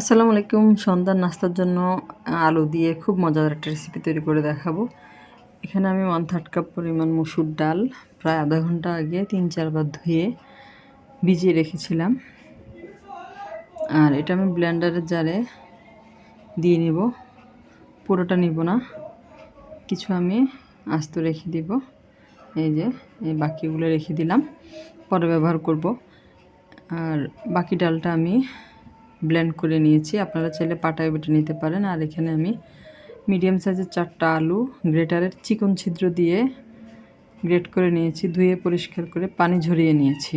আসসালামু আলাইকুম। সন্ধ্যার নাস্তার জন্য আলু দিয়ে খুব মজার একটা রেসিপি তৈরি করে দেখাবো। এখানে আমি ওয়ান থার্ড কাপ পরিমাণ মুসুর ডাল, প্রায় আধা ঘণ্টা আগে তিন চারবার ধুয়ে ভিজিয়ে রেখেছিলাম। আর এটা আমি ব্লেন্ডারের জারে দিয়ে নিব। পুরোটা নিব না, কিছু আমি আস্ত রেখে দিব। এই যে, এই বাকিগুলো রেখে দিলাম, পরে ব্যবহার করব। আর বাকি ডালটা আমি ব্লেন্ড করে নিয়েছি। আপনারা চাইলে পাটায় বেটে নিতে পারেন। আর এখানে আমি মিডিয়াম সাইজের চারটা আলু গ্রেটারের চিকন ছিদ্র দিয়ে গ্রেট করে নিয়েছি, ধুয়ে পরিষ্কার করে পানি ঝরিয়ে নিয়েছি।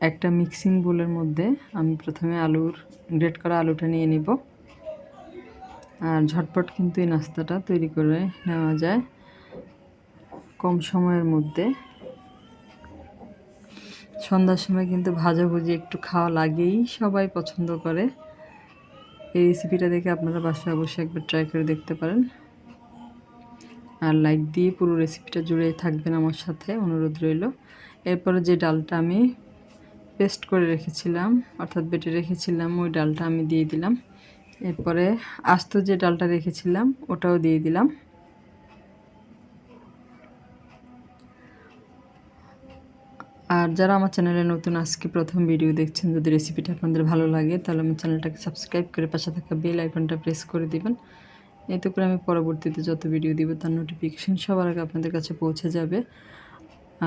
একটা মিক্সিং বোলের মধ্যে আমি প্রথমে আলুর গ্রেট করা আলুটা নিয়ে নিব। আর ঝটপট কিন্তু এই নাস্তাটা তৈরি করে নেওয়া যায়। কম সময়ের মধ্যে সন্ধ্যার সময় কিন্তু ভাজাভুজি একটু খাওয়া লাগেই সবাই পছন্দ করে। এই রেসিপিটা দেখে আপনারা বাসায় অবশ্যই একবার ট্রাই করে দেখতে পারেন। আর লাইক দিয়ে পুরো রেসিপিটা জুড়ে থাকবেন আমার সাথে, অনুরোধ রইল। এরপরে যে ডালটা আমি পেস্ট করে রেখেছিলাম, অর্থাৎ বেটে রেখেছিলাম, ওই ডালটা আমি দিয়ে দিলাম। এরপরে আস্ত যে ডালটা রেখেছিলাম, ওটাও দিয়ে দিলাম। আর যারা আমার চ্যানেলে নতুন, আজকে প্রথম ভিডিও দেখছেন, যদি রেসিপিটা আপনাদের ভালো লাগে, তাহলে আমার চ্যানেলটাকে সাবস্ক্রাইব করে পাশে থাকা বেল আইকনটা প্রেস করে দিবেন। এতে করে আমি পরবর্তীতে যত ভিডিও দিব, তার নোটিফিকেশান সবার আগে আপনাদের কাছে পৌঁছে যাবে।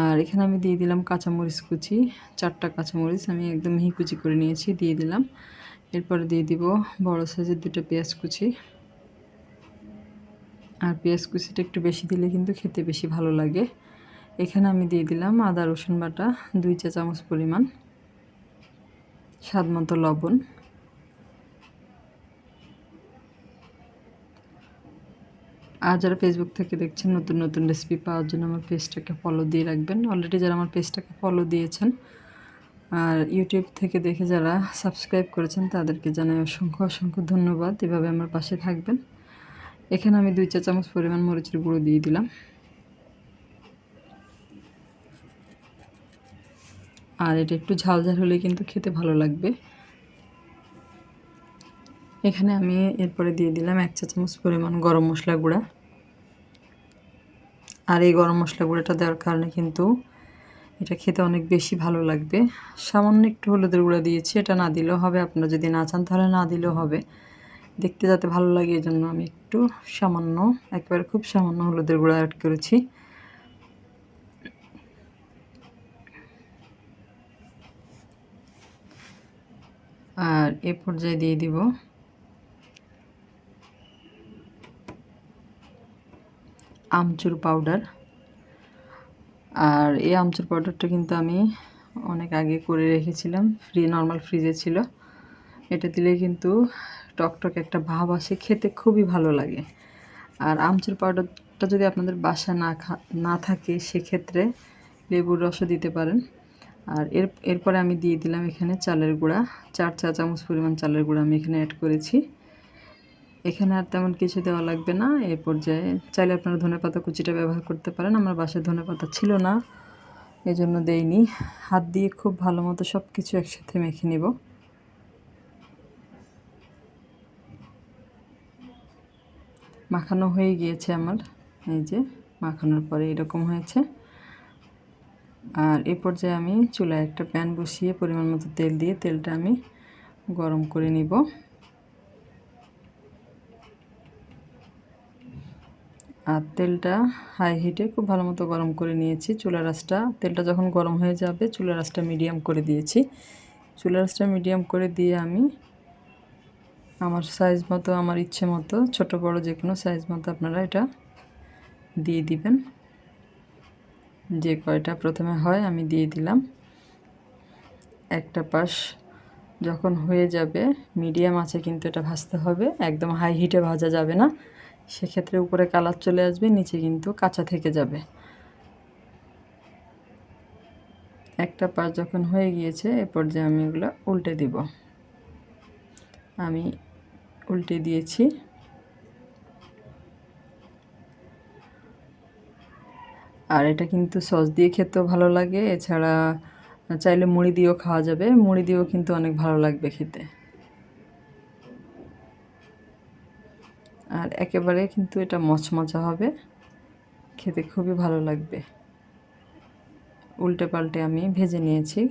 আর এখানে আমি দিয়ে দিলাম কাঁচামরিচ কুচি, চারটা কাঁচামরিচ আমি একদম মিহি কুচি করে নিয়েছি, দিয়ে দিলাম। এরপরে দিয়ে দিব বড় সাইজের দুটো পেঁয়াজ কুচি। আর পেঁয়াজ কুচিটা একটু বেশি দিলে কিন্তু খেতে বেশি ভালো লাগে। এখানে আমি দিয়ে দিলাম আদা, রসুন বাটা, দুই চা চামচ পরিমাণ স্বাদ মতো লবণ। আর যারা ফেসবুক থেকে দেখছেন, নতুন নতুন রেসিপি পাওয়ার জন্য আমার পেজটাকে ফলো দিয়ে রাখবেন। অলরেডি যারা আমার পেজটাকে ফলো দিয়েছেন, আর ইউটিউব থেকে দেখে যারা সাবস্ক্রাইব করেছেন, তাদেরকে জানাই অসংখ্য অসংখ্য ধন্যবাদ। এভাবে আমার পাশে থাকবেন। এখানে আমি দুই চা চামচ পরিমাণ মরিচের গুঁড়ো দিয়ে দিলাম। আর এটা একটু ঝাল ঝাল হলে কিন্তু খেতে ভালো লাগবে। এখানে আমি এরপরে দিয়ে দিলাম এক চা চামচ পরিমাণ গরম মশলা গুঁড়া। আর এই গরম মশলা গুঁড়াটা দেওয়ার কারণে কিন্তু এটা খেতে অনেক বেশি ভালো লাগবে। সামান্য একটু হলুদের গুঁড়া দিয়েছি, এটা না দিলেও হবে। আপনারা যদি না চান তাহলে না দিলেও হবে। দেখতে যাতে ভালো লাগে এই জন্য আমি একটু সামান্য, একেবারে খুব সামান্য হলুদের গুঁড়া অ্যাড করেছি। আর এ পর্যায়ে দিয়ে দিব। আমচুর পাউডার। আর এই আমচুর পাউডারটা কিন্তু আমি অনেক আগে করে রেখেছিলাম। ফ্রি নর্মাল ফ্রিজে ছিল। এটা দিলে কিন্তু টকটক একটা ভাব আসে, খেতে খুবই ভালো লাগে। আর আমচুর পাউডারটা যদি আপনাদের বাসা না খা না থাকে, সেক্ষেত্রে লেবুর রসও দিতে পারেন। আর এর, এরপরে আমি দিয়ে দিলাম এখানে চালের গুঁড়া। চার চা চামচ পরিমাণ চালের গুঁড়া আমি এখানে অ্যাড করেছি। এখানে আর তেমন কিছু দেওয়া লাগবে না। এ পর্যায়ে চাইলে আপনারা ধনে পাতা কুচিটা ব্যবহার করতে পারেন। আমার বাসায় ধনে পাতা ছিল না এই জন্য দেইনি। হাত দিয়ে খুব ভালো মতো সব কিছু একসাথে মেখে নেব। মাখানো হয়ে গিয়েছে আমার। এই যে মাখানোর পরে এরকম হয়েছে। আর এ পর্যায়ে আমি চুলায় একটা প্যান বসিয়ে পরিমাণ মতো তেল দিয়ে তেলটা আমি গরম করে নিব। আর তেলটা হাই হিটে খুব ভালো মতো গরম করে নিয়েছি। চুলা রাসটা, তেলটা যখন গরম হয়ে যাবে, চুলা রাসটা মিডিয়াম করে দিয়েছি। চুলা রাসটা মিডিয়াম করে দিয়ে আমি আমার সাইজ মতো, আমার ইচ্ছে মতো, ছোট বড় যে কোনো সাইজ মতো আপনারা এটা দিয়ে দিবেন। যে কয়টা প্রথমে হয় আমি দিয়ে দিলাম। একটা পাশ যখন হয়ে যাবে, মিডিয়াম আছে কিন্তু এটা ভাজতে হবে, একদম হাই হিটে ভাজা যাবে না। সেক্ষেত্রে উপরে কালার চলে আসবে, নিচে কিন্তু কাঁচা থেকে যাবে। একটা পাশ যখন হয়ে গিয়েছে, এ পর্যায়ে আমি এগুলো উল্টে দিব। আমি উল্টে দিয়েছি। আর এটা কিন্তু সস দিয়ে খেতেও ভালো লাগে। এছাড়া চাইলে মুড়ি দিয়েও খাওয়া যাবে। মুড়ি দিয়েও কিন্তু অনেক ভালো লাগবে খেতে। আর একেবারে কিন্তু এটা মচমচা হবে। খেতে খুবই ভালো লাগবে। উল্টে পাল্টে আমি ভেজে নিয়েছি।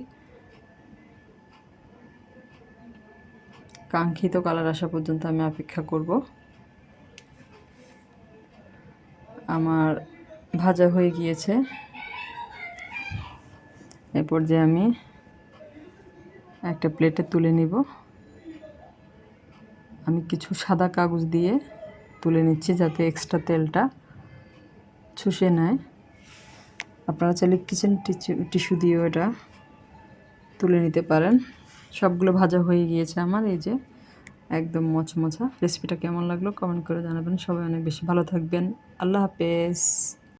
কাঙ্ক্ষিত কালার আসা পর্যন্ত আমি অপেক্ষা করব। আমার ভাজা হয়ে গিয়েছে। এরপর যে আমি একটা প্লেটে তুলে নিব। আমি কিছু সাদা কাগজ দিয়ে তুলে নিচ্ছি যাতে এক্সট্রা তেলটা শুষে নেয়। আপনারা চাইলে কিচেন টিস্যু টিস্যু দিয়েও এটা তুলে নিতে পারেন। সবগুলো ভাজা হয়ে গিয়েছে আমার, এই যে একদম মচমচা। রেসিপিটা কেমন লাগল কমেন্ট করে জানাবেন। সবাই অনেক বেশি ভালো থাকবেন। আল্লাহ হাফেজ।